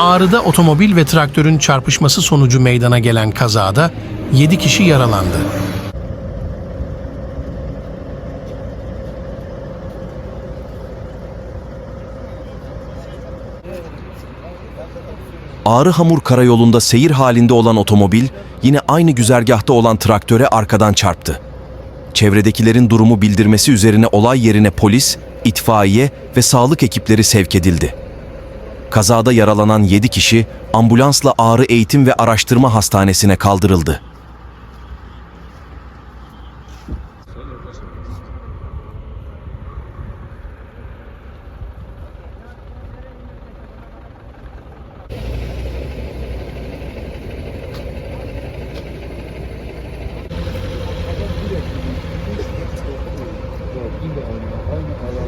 Ağrı'da otomobil ve traktörün çarpışması sonucu meydana gelen kazada 7 kişi yaralandı. Ağrı Hamur Karayolu'nda seyir halinde olan otomobil yine aynı güzergahta olan traktöre arkadan çarptı. Çevredekilerin durumu bildirmesi üzerine olay yerine polis, itfaiye ve sağlık ekipleri sevk edildi kazada yaralanan 7 kişi ambulansla Ağrı Eğitim ve Araştırma Hastanesi'ne kaldırıldı. Aynı